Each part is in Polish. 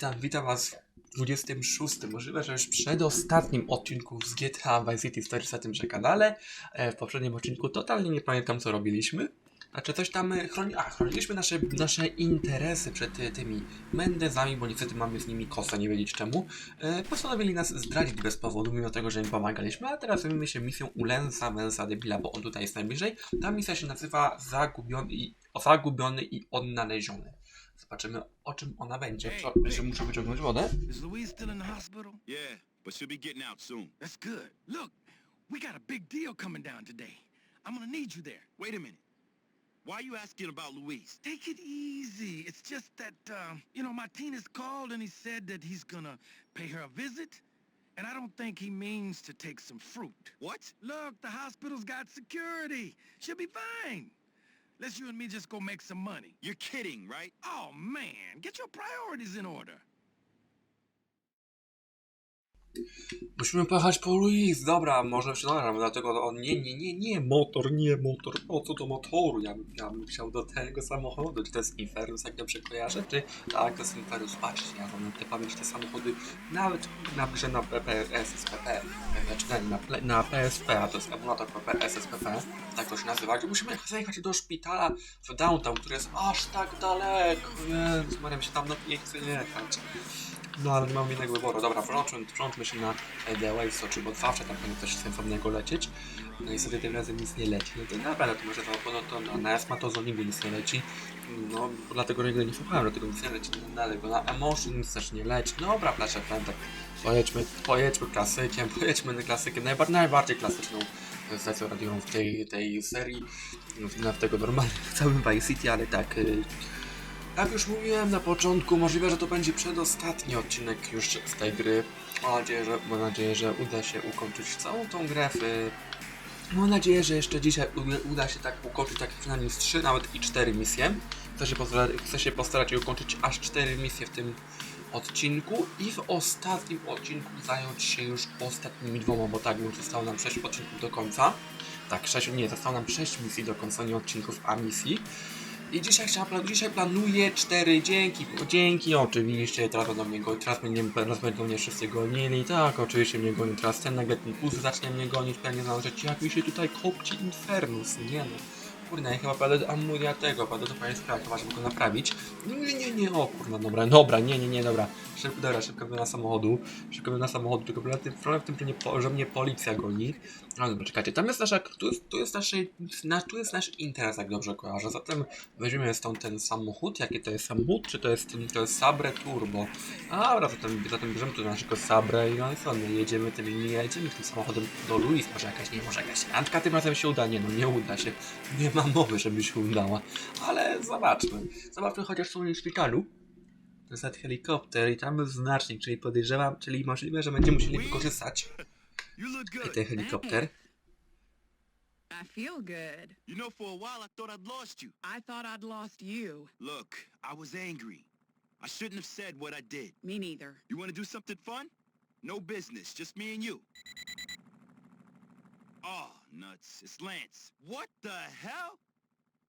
Witam, witam was w 26, możliwe, że już przedostatnim odcinku z GTA Vice City Stories na tymże kanale. E, W poprzednim odcinku totalnie nie pamiętam co robiliśmy. Znaczy coś tam e, chroni... A, chroniliśmy nasze, nasze interesy przed e, tymi Mendezami, bo niestety mamy z nimi kosę, nie wiedzieć czemu. Postanowili nas zdradzić bez powodu, mimo tego, że im pomagaliśmy, a teraz zajmujemy się misją Ulensa Mensa Debila, bo on tutaj jest najbliżej. Ta misja się nazywa Zagubiony i, Zagubiony i Odnaleziony. Zobaczymy o czym ona będzie. Co, że muszę wyciągnąć wodę? Is Louise still in the hospital? Yeah, but she'll be getting out soon. That's good. Look, we got a big deal coming down today. I'm gonna need you there. Wait a minute. Why are you asking about Louise? Take it easy. It's just that, um, you know, Martinez called and he said that he's gonna pay her a visit. And I don't think he means to take some fruit. What? Look, the hospital's got security. She'll be fine. Let's you and me just go make some money. You're kidding, right? Oh, man. Get your priorities in order. Musimy pojechać po Louise. Dobra, może się nagram, dlatego on nie, nie, nie, nie, motor, nie, motor, po co do motoru? Ja, bym- ja bym chciał do tego samochodu. Czy to jest Infernus, jak dobrze kojarzę? Czy tak, to jest Infernus. Patrzcie, ja mam te pamięć te samochody nawet na grze na PPS, znaczy na, ple- na PSP, a to jest emulator PPS, tak to się nazywa, gdzie musimy zajechać do szpitala w downtown, który jest aż tak daleko, więc Maria mi się tam no, nie chce jechać. No ale nie mam innego wyboru. Dobra, przełączmy, się na The Waves, czy bo zawsze tam powinno coś sensownego lecieć. No i sobie tym razem nic nie leci. No to no to może no to no, na Esma to nigdy nic nie leci. No, dlatego nigdy nie słuchałem, dlatego nic nie leci. No, dalej, bo na Emotion nic też nie leci. Dobra, plaszę pętek. Pojedźmy, pojedźmy klasykiem, pojedźmy na klasykiem, najba, najbardziej klasyczną stacją radiową w tej, tej serii. Na tego normalnie w całym Vice City, ale tak... y, jak już mówiłem na początku, możliwe, że to będzie przedostatni odcinek już z tej gry. Mam nadzieję, że, mam nadzieję, że uda się ukończyć całą tą grę w... Mam nadzieję, że jeszcze dzisiaj uda się tak ukończyć tak przynajmniej z 3, nawet i 4 misje. Chcę się, postarać, chcę się postarać ukończyć aż 4 misje w tym odcinku i w ostatnim odcinku zająć się już ostatnimi dwoma, bo tak, już zostało nam 6 odcinków do końca. Tak, 6, nie, zostało nam 6 misji do końca, nie odcinków, a misji. I dzisiaj, plan- dzisiaj planuję cztery dzięki, dzięki oczywiście, teraz będą mnie gonić, teraz, mnie, będą mnie wszyscy gonili, tak, oczywiście mnie goni, teraz ten nagle ten zacznie mnie gonić, pewnie założyć, jak mi się tutaj kopci Infernus, nie no. Kurde, ja chyba padę do amunia tego, padę do państwa, chyba żeby go naprawić. Nie, nie, nie, nie, o kurwa, dobra, dobra, nie, nie, nie, dobra. Szybko, dobra, szybko na samochodu, szybko na samochodu, tylko problem w tym, że, nie, po- że mnie policja goni. No dobra, czekajcie, tam jest nasza, tu jest, tu jest, nasz, na, tu jest nasz interes, jak dobrze kojarzę, zatem weźmiemy stąd ten samochód, jaki to jest samochód, czy to jest, to jest Sabre Turbo. A dobra, zatem, zatem bierzemy tu naszego Sabre i no i co, my jedziemy tym, nie jedziemy tym samochodem do Louis, może jakaś, nie, może jakaś randka tym razem się uda, nie no, nie uda się, nie ma mowy, żeby się udała, ale zobaczmy, zobaczmy chociaż w swoim szpitalu. To jest helikopter i tam jest znacznik, czyli podejrzewam, czyli możliwe, że będziemy musieli wykorzystać ten helikopter. I feel good. You know, for a while I thought I'd lost you. I thought I'd lost you. Look, I was angry. I shouldn't have said what I did. Me neither. You want to do something fun? No business, just me and you. Oh, nuts. It's Lance. What the hell?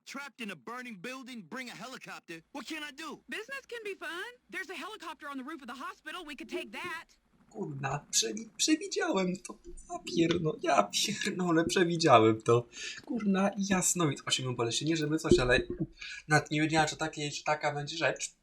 Trapped in a burning building, bring a helicopter. What can I do? Business can be fun. There's a helicopter on the roof of the hospital. We could take that. Kurna, przewi przewidziałem to. Ja pierno, ja pierdolę, przewidziałem to. Kurna, jasno, osiągnął pole się, nie żeby coś, ale nawet nie wiedziałem, że, takie, że taka będzie rzecz.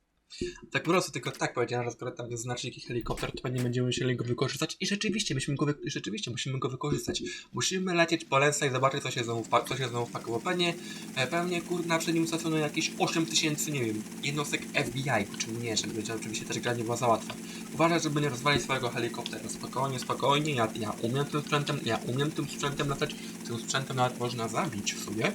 Tak po prostu tylko tak powiedziałem, że skoro tam jest znacznik helikopter, to pewnie będziemy musieli go wykorzystać i rzeczywiście, musimy go, wy- rzeczywiście musimy go wykorzystać. Musimy lecieć po Lensa i zobaczyć, co się znowu, co się znowu wpakowało. Pewnie, e, pewnie kurna, przed nim stacjonują jakieś 8 tysięcy, nie wiem, jednostek FBI, czy nie, żeby będzie oczywiście też gra nie była za łatwa. Uważaj, żeby nie rozwalić swojego helikoptera. Spokojnie, spokojnie, ja, ja umiem tym sprzętem, ja umiem tym sprzętem latać, tym sprzętem nawet można zabić w sobie.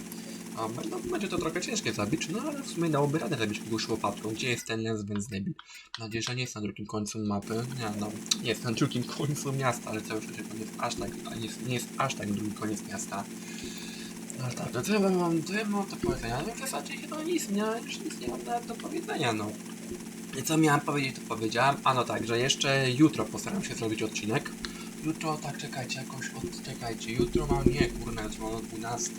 A będą, będzie to trochę ciężkie zabić, no ale w sumie dałoby radę zabić kogoś łopatką. Gdzie jest ten Lens Benz debil? Mam nadzieję, że nie jest na drugim końcu mapy. Nie no, jest na drugim końcu miasta, ale cały to nie jest aż tak, nie, jest- nie jest aż tak drugi koniec miasta. No tak, to co ja mam, to mam do powiedzenia? No w zasadzie chyba nic, nie, już nic nie mam nawet do powiedzenia, no. I co miałem powiedzieć, to powiedziałem. A no tak, że jeszcze jutro postaram się zrobić odcinek. Jutro, tak, czekajcie, jakoś od... Czekajcie, jutro mam... Nie, kurna, jutro mam o 12.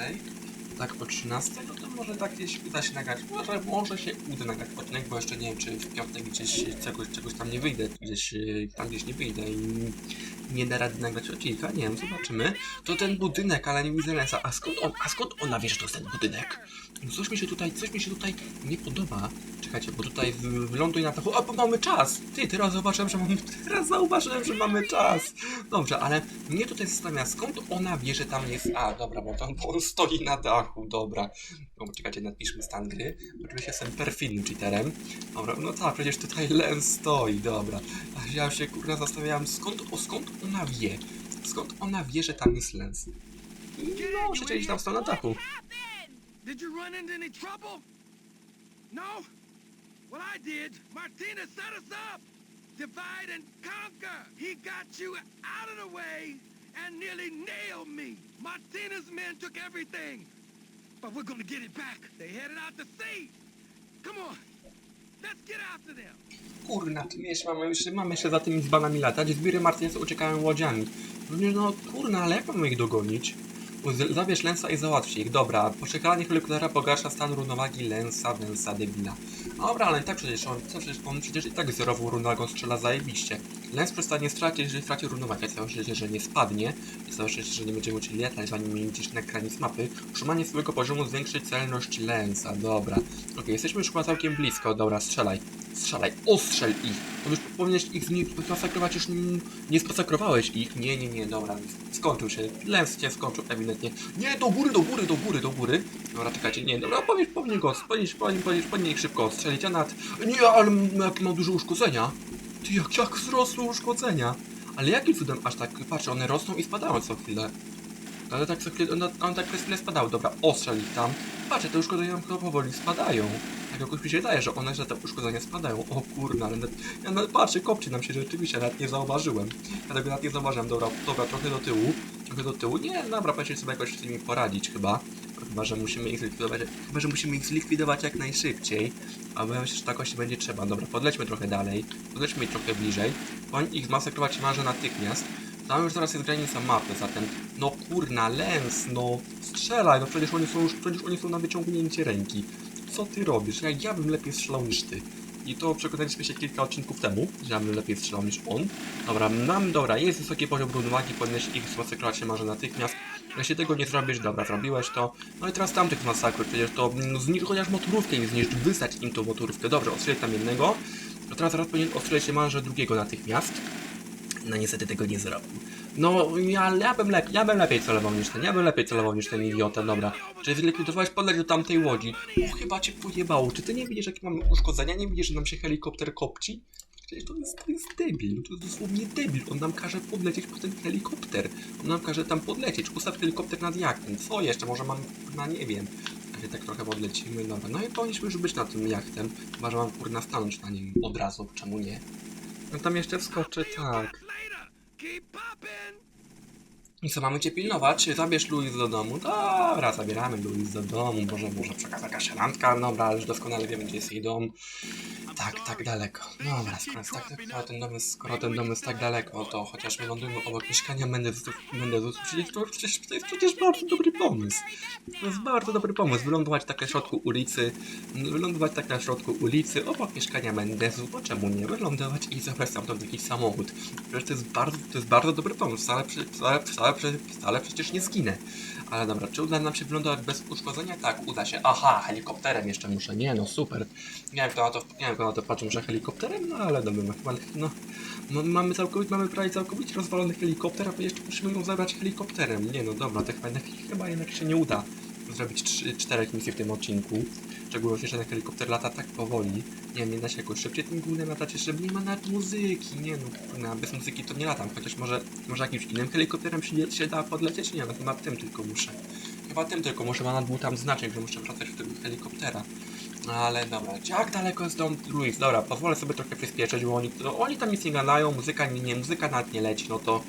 tak po 13, no to może tak gdzieś uda się nagrać, może, może się uda nagrać odcinek, bo jeszcze nie wiem, czy w piątek gdzieś czegoś, czegoś tam nie wyjdę, gdzieś tam gdzieś nie wyjdę i nie da rady nagrać odcinka, nie wiem, zobaczymy. To ten budynek, ale nie widzę Lensa, a skąd on, a skąd ona wie, że to jest ten budynek? No coś mi się tutaj, coś mi się tutaj nie podoba. Czekajcie, bo tutaj w- na dachu, a bo mamy czas! Ty, teraz zauważyłem, że mamy, teraz zauważyłem, że mamy czas! Dobrze, ale mnie tutaj zastanawia, skąd ona wie, że tam jest... A, dobra, bo, tam, bo on stoi na dachu, dobra. No, czekajcie, napiszmy stan gry. Oczywiście jestem perfidnym cheaterem. Dobra, no tak, przecież tutaj Len stoi, dobra. A ja się kurwa zastanawiałem, skąd, o, skąd ona wie? Skąd ona wie, że tam jest Lens? No, przecież tam stał na dachu. Did you run into any trouble? No? Well, I did. Martinez set us up. Divide and conquer. He got you out of the way and nearly nailed me. Martinez men took everything. But we're gonna get it back. They headed out to sea. Come on. Kurna, my jeszcze mamy, jeszcze mamy jeszcze za tymi dzbanami latać? Zbiry Martinez uciekają łodziami. Nie, no kurna, ale jak mamy ich dogonić? Zabierz Lensa i załatwcie ich. Dobra, poczekanie helikoptera pogarsza stan równowagi Lensa, Wensa, debila. Dobra, ale i tak przecież on, co przecież on przecież i tak zerową równowagą strzela zajebiście. Lens przestanie stracać, jeżeli straci równowagę. Całe szczęście, że nie spadnie. I całe szczęście, że nie będziemy musieli latać, zanim gdzieś na granic mapy. Utrzymanie swojego poziomu zwiększy celność Lensa. Dobra. Okej, jesteśmy już chyba całkiem blisko. Dobra, strzelaj. Strzelaj, ostrzel ich. On już powinieneś ich nie masakrować, już nie spasakrowałeś ich. Nie, nie, nie, dobra, skończył się. Lens cię skończył ewidentnie. Nie, do góry, do góry, do góry, do góry. Dobra, czekajcie, nie, dobra, powinien, powinien go, powinien, powinien, powinien, powinien ich szybko strzelić, a nad... Nie, ale m- jakie mam duże uszkodzenia. Ty, jak, jak wzrosły uszkodzenia. Ale jakim cudem aż tak, patrzę, one rosną i spadają co chwilę. Ale tak co chwilę, one, one tak przez chwilę spadały. Dobra, ostrzel ich tam. Patrzcie, te uszkodzenia chyba powoli spadają. Tak jakoś mi się wydaje, że one, że te uszkodzenia spadają. O kurna, ale ja nawet patrzę, kopci nam się rzeczywiście, nawet nie zauważyłem. Ja tego nawet nie zauważyłem. Dobra, dobra, trochę do tyłu. Trochę do tyłu. Nie, dobra, będziemy sobie jakoś z nimi poradzić chyba. Chyba, że musimy ich zlikwidować. Chyba, że musimy ich zlikwidować jak najszybciej. A ja myślę, że tak właśnie będzie trzeba. Dobra, podlećmy trochę dalej. Podlećmy ich trochę bliżej. Powinien ich zmasakrować marze natychmiast. Tam już zaraz jest granica mapy, zatem no kurna, lens, no strzelaj, no przecież oni są już, przecież oni są na wyciągnięcie ręki. Co ty robisz? Ja, ja bym lepiej strzelał niż ty. I to przekonaliśmy się kilka odcinków temu, że ja bym lepiej strzelał niż on. Dobra, nam, dobra, jest wysoki poziom równowagi, powinieneś ich zmasakrować się może natychmiast. Jeśli tego nie zrobisz, dobra, zrobiłeś to. No i teraz tamtych masakruj, przecież to mm, zniszcz chociaż motorówkę im zniszcz, wysać im tą motorówkę. Dobra, ostrzeli tam jednego. A teraz zaraz powinien ostrzelić się marze drugiego natychmiast. No niestety tego nie zrobił. No, ja, ja, bym lepiej, ja bym lepiej celował niż ten, ja bym lepiej celował niż ten idiota, dobra. Czy zlikwidowałeś podleć do tamtej łodzi? O, chyba cię pojebało. Czy ty nie widzisz, jakie mamy uszkodzenia? Nie widzisz, że nam się helikopter kopci? Przecież to jest, to jest debil, to jest dosłownie debil. On nam każe podlecieć po ten helikopter. On nam każe tam podlecieć. Ustaw helikopter nad jachtem. Co jeszcze? Może mam, na nie wiem. Ale tak trochę podlecimy, dobra. No i powinniśmy już być na tym jachtem. Chyba, że mam kurna stanąć na nim od razu, czemu nie? No tam jeszcze wskoczę, tak. I co, mamy cię pilnować? Zabierz Louis do domu. Dobra, zabieramy Louis do domu. Może, może przekazać jakaś randka. Dobra, już doskonale wiemy, gdzie jest jej dom. Tak, tak daleko. Dobra, skoro, tak, skoro, ten dom jest, skoro ten dom jest tak daleko, to chociaż wylądujmy obok mieszkania Mendezusów. Mendezusów przecież to, przecież, to jest przecież bardzo dobry pomysł. To jest bardzo dobry pomysł. Wylądować tak na środku ulicy. Wylądować tak na środku ulicy, obok mieszkania Mendezów. Bo czemu nie? Wylądować i zabrać stamtąd jakiś samochód. Przecież to jest bardzo, to jest bardzo dobry pomysł. Wcale, wcale, wcale, wcale, wcale przecież nie zginę. Ale dobra, czy uda nam się wylądować bez uszkodzenia? Tak, uda się. Aha, helikopterem jeszcze muszę. Nie no, super. Nie wiem, kto na to, nie wiem, kto na to patrzy, muszę helikopterem? No ale dobra, no, chyba, no, no mamy całkowicie, mamy prawie całkowicie rozwalony helikopter, a my jeszcze musimy ją zabrać helikopterem. Nie no, dobra, to chyba jednak, chyba jednak się nie uda zrobić czterech misji w tym odcinku. Szczególnie, że ten helikopter lata tak powoli. Nie wiem, nie da się jakoś szybciej tym głównym latać, jeszcze nie ma nawet muzyki, nie no, kurna, bez muzyki to nie latam, chociaż może, może jakimś innym helikopterem się, się da podlecieć? Nie no, chyba tym tylko muszę. Chyba tym tylko muszę, ma nad był tam znaczek, że muszę wracać w tego helikoptera. Ale dobra, jak daleko jest dom Luis? Dobra, pozwolę sobie trochę przyspieszyć, bo oni, no, oni tam nic nie gadają, muzyka nie, nie, muzyka nawet nie leci, no to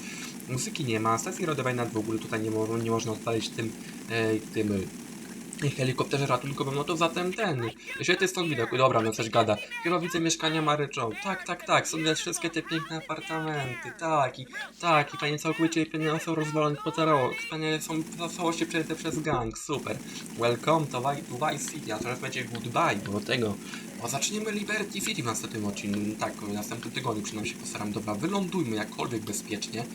muzyki nie ma, stacji radiowej nad w ogóle tutaj nie, mo nie można odpalić tym, e, tym, helikopterze ratunkowym, no to zatem ten. Świetny stąd widok. Dobra, no coś gada. Chyba widzę mieszkania Maryczą. Tak, tak, tak. Są widać wszystkie te piękne apartamenty. Tak, i tak, i panie całkowicie pieniądze są rozwalone po całości. Panie są w całości przejęte przez gang. Super. Welcome to, Vi- to Vice City, a teraz będzie goodbye, bo tego. Bo zaczniemy Liberty City w następnym odcinku. Tak, w następnym tygodniu przynajmniej się postaram. Dobra, wylądujmy jakkolwiek bezpiecznie.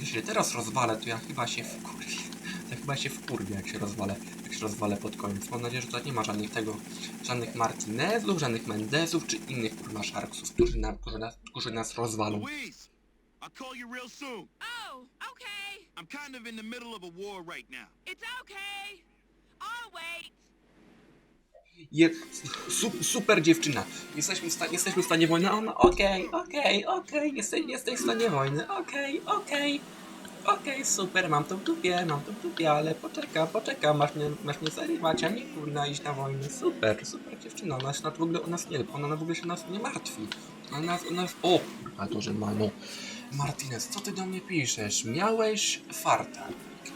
Jeśli teraz rozwalę, to ja chyba się wkurwię. Ja chyba się wkurwię, jak się rozwalę, jak się rozwalę pod koniec. Mam nadzieję, że tutaj nie ma żadnych tego, żadnych Martinezów, żadnych Mendezów, czy innych kurwa Sharksów, którzy, nam, którzy, nas, którzy nas rozwalą. Louise, I'll call you real soon. Oh, okay. I'm kind of in the middle of a war right now. It's okay. I'll wait. Je, su, super dziewczyna. Jesteśmy w, sta, jesteśmy w stanie wojny. Ona, okej, okej, okej, jesteś, jesteś w stanie wojny. Okej, okej. Okej, super, mam to w dupie, mam to w dupie, ale poczekam, poczekam, masz mnie, masz mnie zarywać, a nie kurna iść na wojnę. Super, super dziewczyna, ona się w ogóle o nas nie, ona w ogóle się nas nie martwi. Ona nas, ona o kurwa, to, że ma, no. Martinez, co ty do mnie piszesz? Miałeś farta.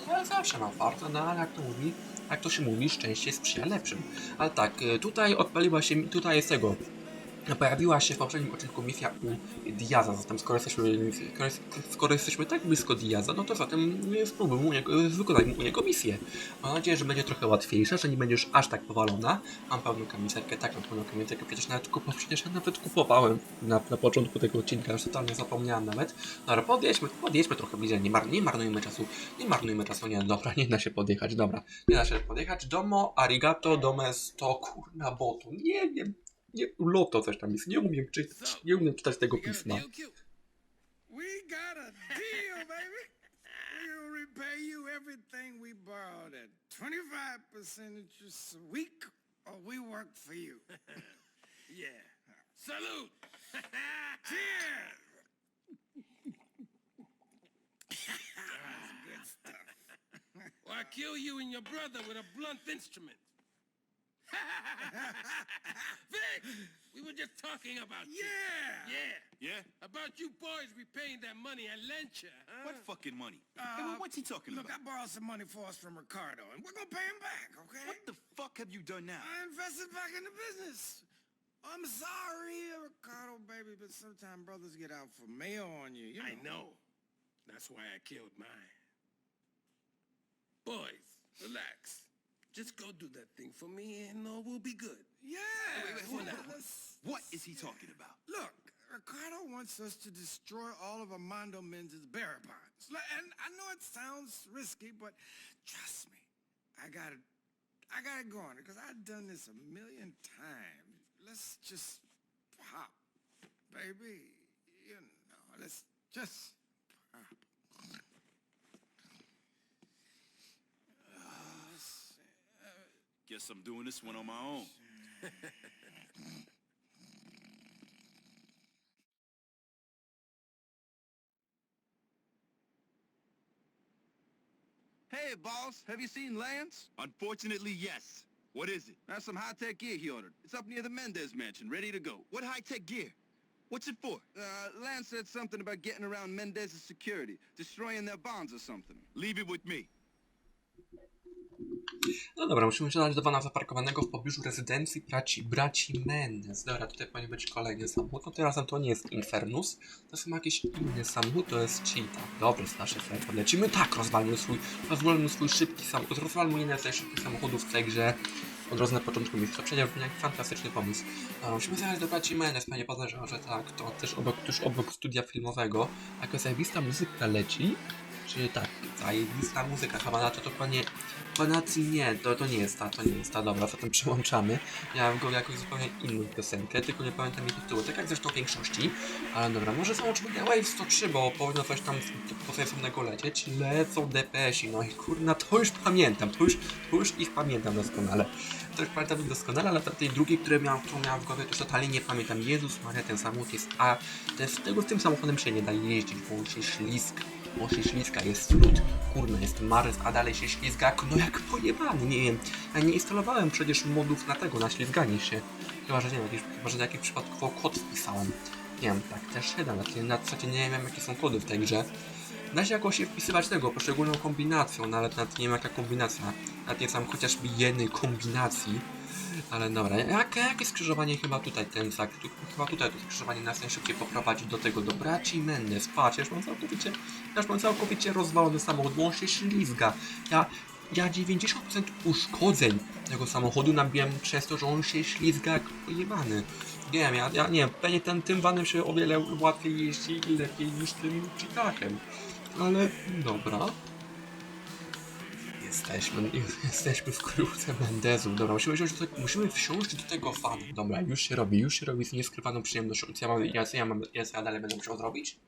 Ja zawsze mam farta, no ale jak to mówi, jak to się mówi, szczęście sprzyja lepszym. Ale tak, y, tutaj odpaliła się, tutaj jest tego. Pojawiła się w poprzednim odcinku misja u Diaza, zatem skoro jesteśmy, skoro, jesteśmy tak blisko Diaza, no to zatem spróbujmy u niego, wykonajmy u niego misję. Mam nadzieję, że będzie trochę łatwiejsza, że nie będziesz aż tak powalona. Mam pełną kamizelkę, tak, mam pełną kamizelkę, przecież nawet, kupo, przecież nawet kupowałem na, na początku tego odcinka, już totalnie zapomniałem nawet. Dobra, podjedźmy, podjedźmy trochę bliżej, nie, mar, nie marnujmy czasu, nie marnujmy czasu, nie, dobra, nie da się podjechać, dobra, nie da się podjechać, domo, arigato, domesto, kurna, botu, nie wiem, nie, loto coś tam jest, nie umiem czytać, nie umiem czytać tego pisma. deal, Q? We got a deal, baby. We'll repay you everything we borrowed at 25% interest a week, or we work for you. yeah. Salute. Cheers. Good stuff. Or I kill you and your brother with a blunt instrument. Vic, we were just talking about you. Yeah. Yeah, Yeah? about you boys repaying that money I lent you, huh? What fucking money? Uh, Hey, well, what's he talking Look, I borrowed some money for us from Ricardo, and we're gonna pay him back, okay? What the fuck have you done now? I invested back in the business. I'm sorry, Ricardo, baby, but sometimes brothers get out for mail on you. you I know. That's why I killed mine. Boys, relax. Just go do that thing for me and all will be good. Yeah. Wait, wait, hold on, on. What is he talking about? Look, Ricardo wants us to destroy all of Armando Mendez's bearer bonds. And I know it sounds risky, but trust me, I got it. I got it going because I've done this a million times. Let's just pop, baby. You know, let's just pop. Uh, let's see. Guess I'm doing this one on my own. Hey, boss, have you seen Lance? Unfortunately, yes. What is it? That's some high-tech gear he ordered. It's up near the Mendez mansion, ready to go. What high-tech gear? What's it for? Uh, Lance said something about getting around Mendez's security, destroying their bonds or something. Leave it with me. No dobra, musimy się dać do pana zaparkowanego w pobliżu rezydencji braci, braci Mendes. Dobra, tutaj powinien być kolejny samochód. No teraz to nie jest Infernus, to są jakieś inny samochód, to jest Cheetah. Dobry, starszy samochód. Lecimy tak, rozwalmy swój, rozwalmy swój szybki samochód, rozwalmy jeden z najszybkich samochodów w tej grze. Od razu na początku mi to przecież jak fantastyczny pomysł. Dobra, musimy zajechać do braci Mendes, panie podejrzewam, że tak, to też obok, tuż obok studia filmowego. Jakaś zajebista muzyka leci. Czy tak, zajebista muzyka, chyba na to panie Panacji nie, to, to nie jest ta, to nie jest ta, dobra, zatem przełączamy. Miałem go jakąś zupełnie inną piosenkę, tylko nie pamiętam jej tytułu, tak jak zresztą w większości. Ale dobra, może załączmy na Wave 103, bo powinno coś tam posensownego lecieć. Lecą DPS-i, no i kurna, to już pamiętam, to już, to już ich pamiętam doskonale. To już pamiętam ich doskonale, ale tej drugiej, które miałem, którą miałem w głowie, to już totalnie nie pamiętam. Jezus Maria, ten samochód jest, a z tego, z tym samochodem się nie da jeździć, bo on się ślizga. Bo się ślizga, jest lód, kurna, jest marzec, a dalej się ślizga, no jak pojebany, nie wiem. Ja nie instalowałem przecież modów na tego, na ślizganie się. Chyba, że nie wiem, jakiś, chyba, że jakiś przypadkowo kod wpisałem. Nie wiem, tak też się da, na zasadzie nie wiem jakie są kody w tej grze. Da się jakoś się wpisywać tego, poszczególną kombinacją, no ale nawet nie wiem jaka kombinacja. Nawet nie znam chociażby jednej kombinacji. Ale dobra, jak, jakie skrzyżowanie chyba tutaj ten zak, tu, chyba tutaj to skrzyżowanie nas najszybciej poprowadzi do tego, do braci Mendes. Patrz, już mam całkowicie, już mam całkowicie rozwalony samochód, bo on się ślizga. Ja, ja 90% uszkodzeń tego samochodu nabiłem przez to, że on się ślizga jak pojebany. Nie wiem, ja, ja nie wiem, pewnie ten, tym vanem się o wiele łatwiej jeździ i lepiej niż tym Chicakiem. Ale dobra. Jesteśmy, jesteśmy w kryjówce Mendezów. Dobra, musimy te- musimy wsiąść do tego vanu. Dobra, już się robi, już się robi z nieskrywaną przyjemnością. Co ja, mam, ja, ja, mam, ja, ja dalej będę musiał zrobić?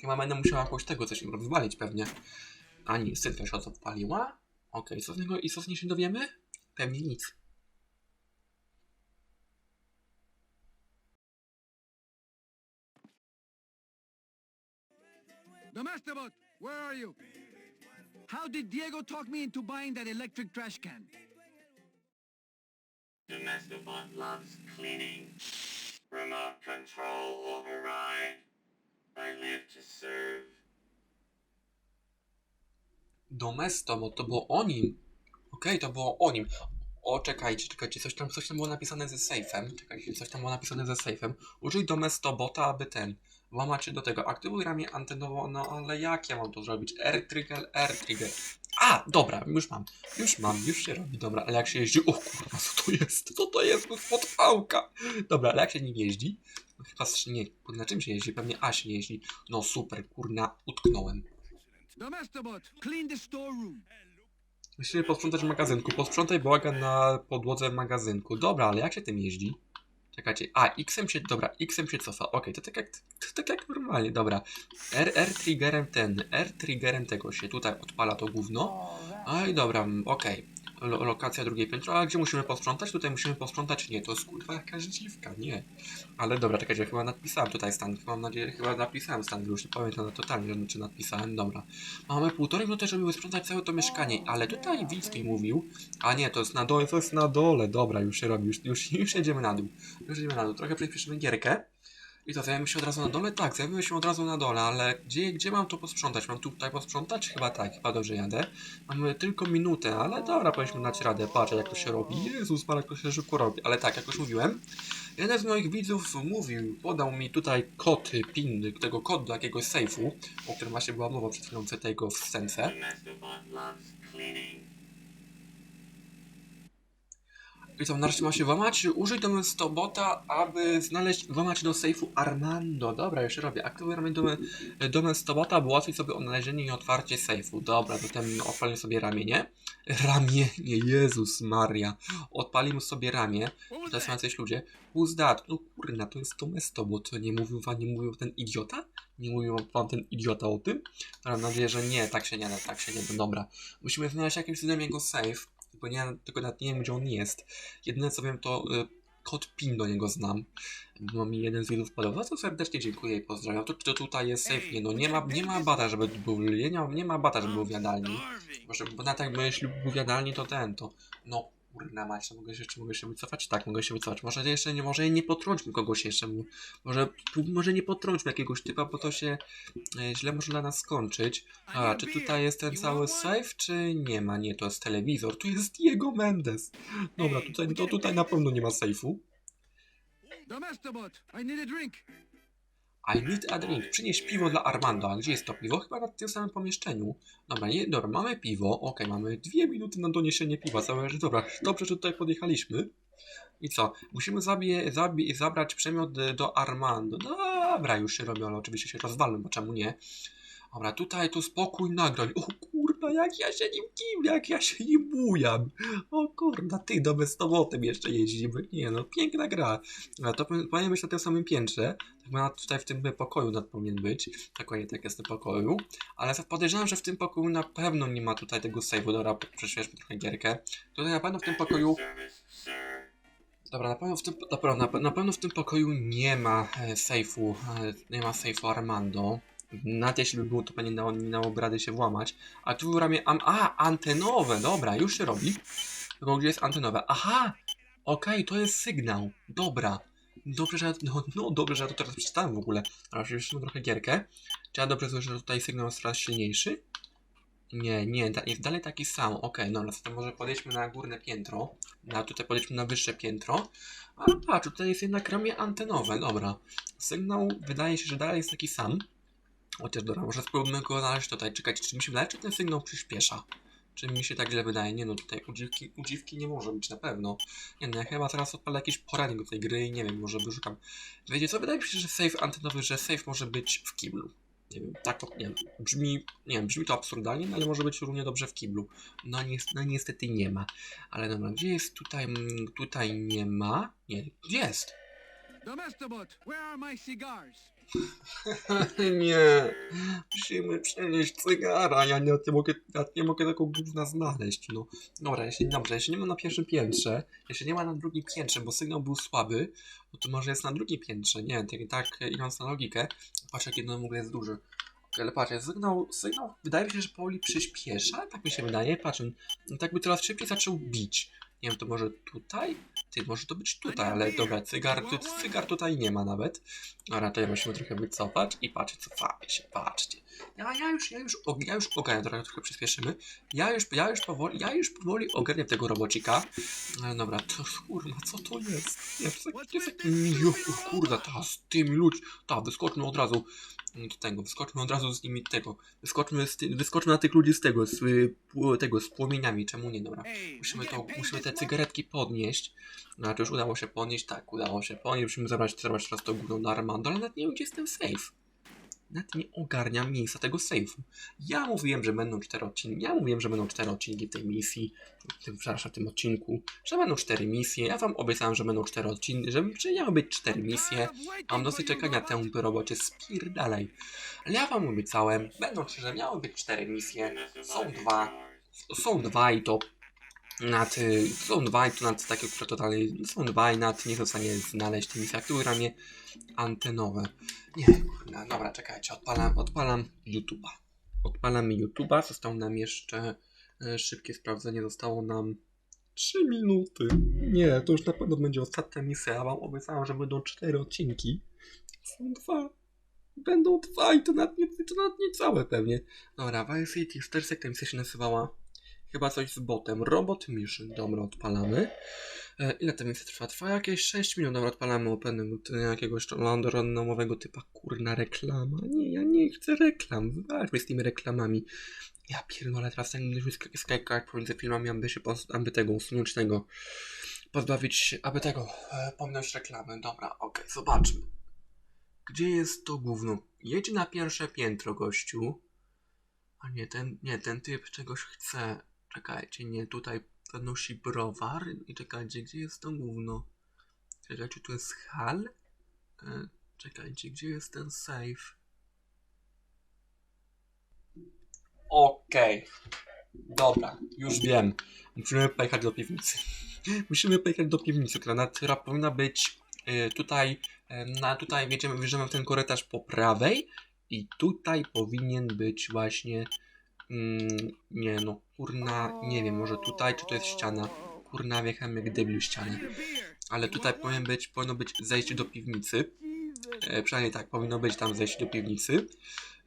Chyba będę musiał jakoś tego coś rozwalić pewnie. A nie, sylwia się odpaliła. Okej, co z niego i co z niej się dowiemy? Pewnie nic. Domestabot, where are you? How did Diego talk me into buying that electric trash can? Domestabot loves cleaning. Remote control override. I live to serve. Domesto, bo to było o nim. Okej, to było o nim. O, czekajcie, czekajcie, coś tam, coś tam było napisane ze safe'em. Czekajcie, coś tam było napisane ze safe'em. Użyj Domesto bota, aby ten. Łamać się do tego. Aktywuj ramię antenowo, no ale jak ja mam to zrobić? R-trigger, R-trigger. A, dobra, już mam. Już mam, już się robi, dobra, ale jak się jeździ... O kurwa, co to jest? Co to jest? To jest podpałka. Dobra, ale jak się nim jeździ? No chyba nie, na czym się jeździ? Pewnie A się jeździ. No super, kurna, utknąłem. Domestabot, clean the storeroom. Musimy posprzątać w magazynku. Posprzątaj bałagan na podłodze w magazynku. Dobra, ale jak się tym jeździ? Czekajcie. A, X-em się. Dobra, X-em się cofa. Okej, to tak jak. To tak jak normalnie, dobra. R, R triggerem ten. R triggerem tego się tutaj odpala to gówno. Aj, dobra, okej. Lo, lokacja drugie piętro. A gdzie musimy posprzątać? Tutaj musimy posprzątać. Nie, to jest kurwa jakaś dziwka, nie. Ale dobra, czekajcie, chyba napisałem tutaj stan. Mam nadzieję, chyba napisałem stan, już nie pamiętam totalnie, czy napisałem. Dobra. Mamy półtorej minuty, żeby sprzątać całe to mieszkanie, ale tutaj widz mi mówił, a nie, to jest na dole, to jest na dole, dobra, już się robi, już, już, już jedziemy na dół, już jedziemy na dół, trochę przyspieszymy gierkę. I to zajmiemy się od razu na dole? Tak, zajmiemy się od razu na dole, ale gdzie, gdzie mam to posprzątać? Mam tu tutaj posprzątać? Chyba tak, chyba dobrze jadę. Mamy tylko minutę, ale dobra, powinniśmy dać radę, patrz jak to się robi. Jezus, jak to się szybko robi, ale tak, jak już mówiłem, jeden z moich widzów mówił, podał mi tutaj kod, pin, tego kodu jakiegoś sejfu, o którym właśnie była mowa przed chwilą tego w scence. Domestabot loves cleaning. I co, nareszcie ma się włamać? Użyj Domestobota, aby znaleźć, włamać do sejfu Armando. Dobra, już robię. Aktywuję ramię Dome- Domestobota, by ułatwić sobie odnalezienie i otwarcie sejfu. Dobra, to ten odpalimy sobie ramienie. Ramienie, Jezus Maria. Odpalimy sobie ramię. To są jacyś ludzie. Who's that? No kurna, to jest Domestobot. Nie mówił wam, nie mówił ten idiota? Nie mówił wam ten idiota o tym? Mam nadzieję, że nie, tak się nie da, tak się nie da. Dobra. Musimy znaleźć jakimś cudem jego safe. Tylko, nie, tylko nawet nie wiem, gdzie on jest. Jedyne co wiem, to y, kod PIN do niego znam. Bo mi jeden z widzów podał. Za co serdecznie dziękuję i pozdrawiam. To, to tutaj jest safe. Nie, no nie ma, nie ma bata, żeby był. Nie nie ma bata, żeby był w jadalni. Może, bo nawet jakby jeśli był w jadalni, to ten, to. No kurna mać, mogę się, czy mogę się wycofać? Tak, mogę się wycofać. Może jeszcze nie, może nie potrąćmy kogoś jeszcze. Może, może nie potrąćmy jakiegoś typa, bo to się e, źle może dla nas skończyć. A, czy tutaj jest ten cały safe, czy nie ma? Nie, to jest telewizor. Tu jest Diego Mendes. Dobra, tutaj, to tutaj na pewno nie ma safe'u. I need a drink. I need a drink. Przynieś piwo dla Armando. A gdzie jest to piwo? Chyba w tym samym pomieszczeniu. Dobra, nie, dobra, mamy piwo. Okej, mamy dwie minuty na doniesienie piwa. Całe, że dobra, dobrze, że tutaj podjechaliśmy. I co? Musimy zabie, zabie, zabrać przemiot do Armando. Dobra, już się robi, ale oczywiście się rozwalmy, bo czemu nie? Dobra, tutaj tu spokój nagrań. O kurwa, jak ja się nim kim, jak ja się nim bujam. O kurwa, ty do beztobotem jeszcze jeździmy. Nie no, piękna gra. A to powinien być na tym samym piętrze. Tak tutaj w tym pokoju nad powinien być. Dokładnie tak jest tym pokoju. Ale podejrzewam, że w tym pokoju na pewno nie ma tutaj tego save'u. Dobra, prześwieżmy trochę gierkę. Tutaj na pewno w tym pokoju... Dobra, na pewno w tym, dobra, na, na pewno w tym pokoju nie ma e, sejfu, e, nie ma sejfu Armando. Nawet jeśli by było, to pewnie dałoby rady się włamać. A tu ramię, am, a, antenowe, dobra, już się robi. Tylko gdzie jest antenowe? Aha, okej, to jest sygnał, dobra. dobrze, że ja, no, no dobrze, że ja to teraz przeczytałem w ogóle. Ale jeszcze trochę gierkę. Czy ja dobrze słyszę, że tutaj sygnał jest coraz silniejszy? Nie, nie, da, jest dalej taki sam. Okej, no to może podejdźmy na górne piętro. A tutaj podejdźmy na wyższe piętro. A patrz, tutaj jest jednak ramię antenowe, dobra. Sygnał wydaje się, że dalej jest taki sam. Chociaż dobra, może spróbujmy go znaleźć tutaj. Czekajcie, czy mi się wydaje, czy ten sygnał przyspiesza? Czy mi się tak źle wydaje? Nie no, tutaj udziwki, udziwki nie może być na pewno. Nie no, ja chyba teraz odpalę jakiś poradnik do tej gry i nie wiem, może wyszukam. Wiecie co, wydaje mi się, że save antenowy, że save może być w kiblu. Nie wiem, tak, nie wiem, brzmi, nie wiem, brzmi to absurdalnie, no ale może być równie dobrze w kiblu. No, ni no niestety nie ma. Ale dobra, gdzie jest tutaj, tutaj nie ma? Nie, gdzie jest? Domestobot, where are my cigars? nie, musimy przenieść cygara, ja nie, nie, mogę, ja nie mogę tego gówna znaleźć, no. Dobra, jeśli, dobrze, jeśli nie ma na pierwszym piętrze, jeśli nie ma na drugim piętrze, bo sygnał był słaby, no to może jest na drugim piętrze, nie, tak, tak idąc na logikę, patrz jaki no w ogóle jest duży. Ale patrz, sygnał, sygnał wydaje mi się, że powoli przyspiesza, tak mi się wydaje, patrz, on tak by coraz szybciej zaczął bić. Nie wiem, to może tutaj? Ty, może to być tutaj, ale dobra, cygar, tu, cygar tutaj nie ma nawet. A raczej musimy trochę wycofać i patrzcie, cofamy się, patrzcie. Ja, ja już, ja już, ja już ogarniam, trochę, trochę przyspieszymy. Ja już, ja już powoli, ja już powoli ogarniam tego robocika. Ale dobra, to kurwa, co to jest? Nie, to jest, to jest kurwa, ta, z tymi ludźmi, ta, wyskoczmy od razu tego, wyskoczmy od razu z nimi tego, wyskoczmy, z ty, wyskoczmy na tych ludzi z tego, z tego, z płomieniami, czemu nie, dobra. Musimy, to, musimy te cygaretki podnieść. No, to już udało się podnieść, tak, udało się podnieść. Musimy zabrać, zabrać teraz to gówno na Armando, ale nawet nie wiem, gdzie jest ten safe. Nawet nie ogarniam miejsca tego safe'u. Ja mówiłem, że będą cztery odcinki. Ja mówiłem, że będą cztery odcinki w tej misji. W tym, przepraszam, w tym odcinku. Że będą cztery misje. Ja wam obiecałem, że będą cztery odcinki. Że, że miały być cztery misje. Mam dosyć czekania temu by robocie. Spierdalaj. Ale ja wam obiecałem. Będą, że miały być cztery misje. Są dwa. Są dwa i to nad, y, są dwa i to nad takie, które to dalej, są dwa i nad nie zostanie znaleźć tej misji, które ramię antenowe. Nie, kurde, dobra, czekajcie, odpalam, odpalam YouTube'a. Odpalam YouTube'a, zostało nam jeszcze e, szybkie sprawdzenie, zostało nam 3 minuty. Nie, to już na pewno będzie ostatnia misja, ja wam obiecałem, że będą 4 odcinki. Są dwa. Będą dwa i to nawet nie, to nawet nie całe pewnie. Dobra, Vice City, 4 sekund misja się nazywała. Chyba coś z botem. Robot Mission. Dobra, odpalamy. E, ile ta misja trwa? Trwa jakieś 6 minut. Dobra, odpalamy openem jakiegoś randomowego typa. Kurna reklama. Nie, ja nie chcę reklam. Wywalczmy z tymi reklamami. Ja pierdolę, teraz musimy skakać pomiędzy filmami, aby się aby tego usunąć tego. Pozbawić aby tego, e, pominąć reklamy. Dobra, okej, zobaczmy. Gdzie jest to gówno? Jedź na pierwsze piętro, gościu. A nie, ten, nie, ten typ czegoś chce. Czekajcie, nie, tutaj nosi browar. I czekajcie, gdzie jest to gówno? Czekajcie, tu jest hal? E, czekajcie, gdzie jest ten safe? Okej. Dobra, już wiem. Musimy pojechać do piwnicy. Musimy pojechać do piwnicy, która, która powinna być e, tutaj, e, na, tutaj wjedziemy, wjeżdżamy w ten korytarz po prawej i tutaj powinien być właśnie mm, nie no, nie wiem, może tutaj, czy to jest ściana. Kurna, wjechałem jak debil w ścianę. Ale tutaj powinien być, powinno być zejście do piwnicy. E, przynajmniej tak, powinno być tam zejście do piwnicy.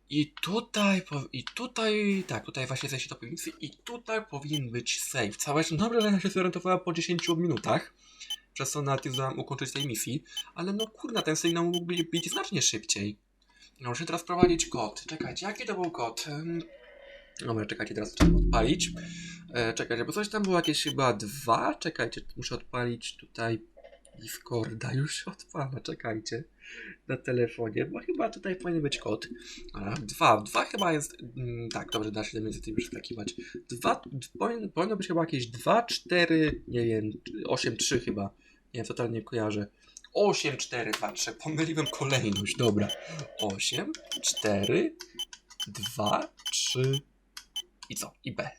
I tutaj, i tutaj, tak, tutaj właśnie zejście do piwnicy i tutaj powinien być save. Całe, dobrze, że ja się zorientowałem po 10 minutach, przez co nawet nie zdążyłem ukończyć tej misji, ale no kurna, ten sygnał mógłby być znacznie szybciej. No, muszę teraz prowadzić kod. Czekajcie, jaki to był kod? Dobra, czekajcie, teraz trzeba odpalić. E, czekajcie, bo coś tam było jakieś chyba dwa. Czekajcie, muszę odpalić tutaj Discorda. Już odpala, czekajcie. Na telefonie, bo chyba tutaj powinien być kod. Dobra, dwa, dwa chyba jest. Mm, tak, dobrze, da się między tymi przeskakiwać. Dwa, powinno być chyba jakieś dwa, cztery, nie wiem, osiem, trzy chyba. Nie, totalnie kojarzę. 8, 4, 2, 3. Pomyliłem kolejność, dobra. 8, 4, 2, 3 i co? I B.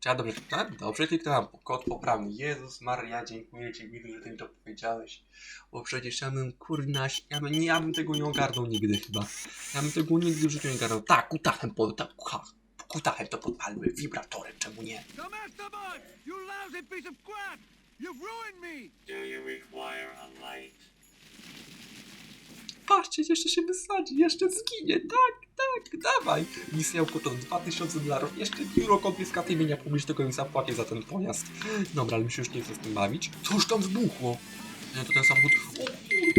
Czy ja dobrze kliknąłem? Dobrze kliknąłem. Kod poprawny. Jezus Maria, dziękuję Ci, Widu, że Ty mi to powiedziałeś. Bo przecież ja bym, kurna, ja bym, nie, ja bym tego nie ogarnął nigdy chyba. Ja bym tego nigdy w życiu nie ogarnął. Tak, kutachem, po, tak, ha, kutachem to podpaliły, wibratorem, czemu nie? You lousy piece of crap! You've ruined me! Do you require a light? patrzcie, jeszcze się wysadzi, jeszcze zginie, tak, tak, dawaj. Misja to 2000 dolarów, jeszcze biuro konfiskaty imienia publicznego mi zapłaci za ten pojazd. Dobra, ale mi się już nie chce z tym bawić. Co już tam wybuchło? Nie, to ten samochód...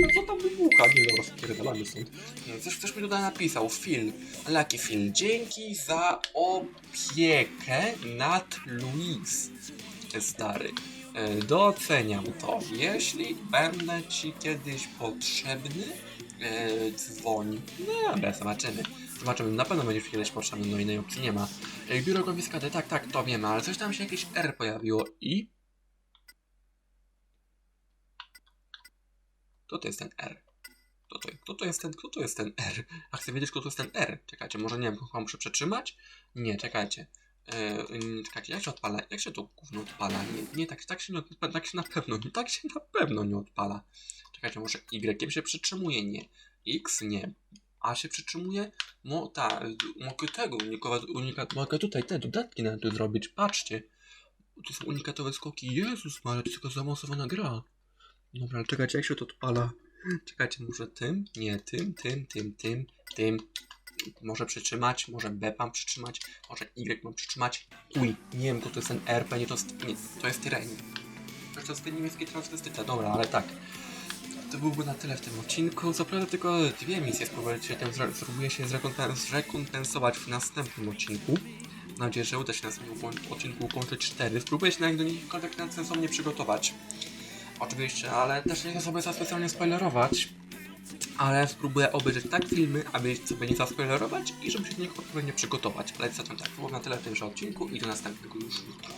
O co tam wybucha? Nie, dobra, spierdalamy stąd. Coś, coś mi tutaj napisał, Phil. Lucky Phil, dzięki za opiekę nad Louise. Stary, e, doceniam to. Jeśli będę ci kiedyś potrzebny, e, dzwoń. No dobra, zobaczymy. Zobaczymy, na pewno będziesz kiedyś potrzebny, no innej opcji nie ma. E, Biuro konfiskaty, tak, tak, to wiemy, ale coś tam się jakieś R pojawiło i... Kto to jest ten R? Kto to, kto to jest ten, kto to jest ten R? A chcę wiedzieć, kto to jest ten R. Czekajcie, może nie wiem, chyba muszę przetrzymać? Nie, czekajcie. Nie, czekajcie, jak się odpala? Jak się to gówno odpala? Nie, nie tak, tak, się tak się na pewno, tak się na pewno nie odpala. Czekajcie, może Y się przytrzymuje? Nie. X? Nie. A się przytrzymuje? No tak, mogę tego unikować, unikat, mogę tutaj te dodatki na to zrobić, patrzcie. To są unikatowe skoki, Jezus Maria, to jest taka zaawansowana gra. Dobra, czekajcie, jak się to odpala? Czekajcie, może tym? Nie, tym, tym, tym, tym, tym. Może przytrzymać, może B mam przytrzymać, może Y mam przytrzymać. Uj, nie wiem, kto to jest ten R, pewnie to jest, nie, to jest Tyreni. Przecież to jest ten niemiecki transwestyta, dobra, ale tak. To byłoby na tyle w tym odcinku. Co prawda tylko dwie misje zre- spróbuję się zrekompen- zrekompensować w następnym odcinku. Mam nadzieję, że uda się na następnym odcinku ukończyć cztery. Spróbuję się na do nich kontakt sensownie przygotować. Oczywiście, ale też nie chcę sobie za specjalnie spoilerować. Ale spróbuję obejrzeć tak filmy, aby sobie nie zaspoilerować i żeby się do nich odpowiednio przygotować. Ale zatem tak, było na tyle w tymże odcinku i do następnego już jutro.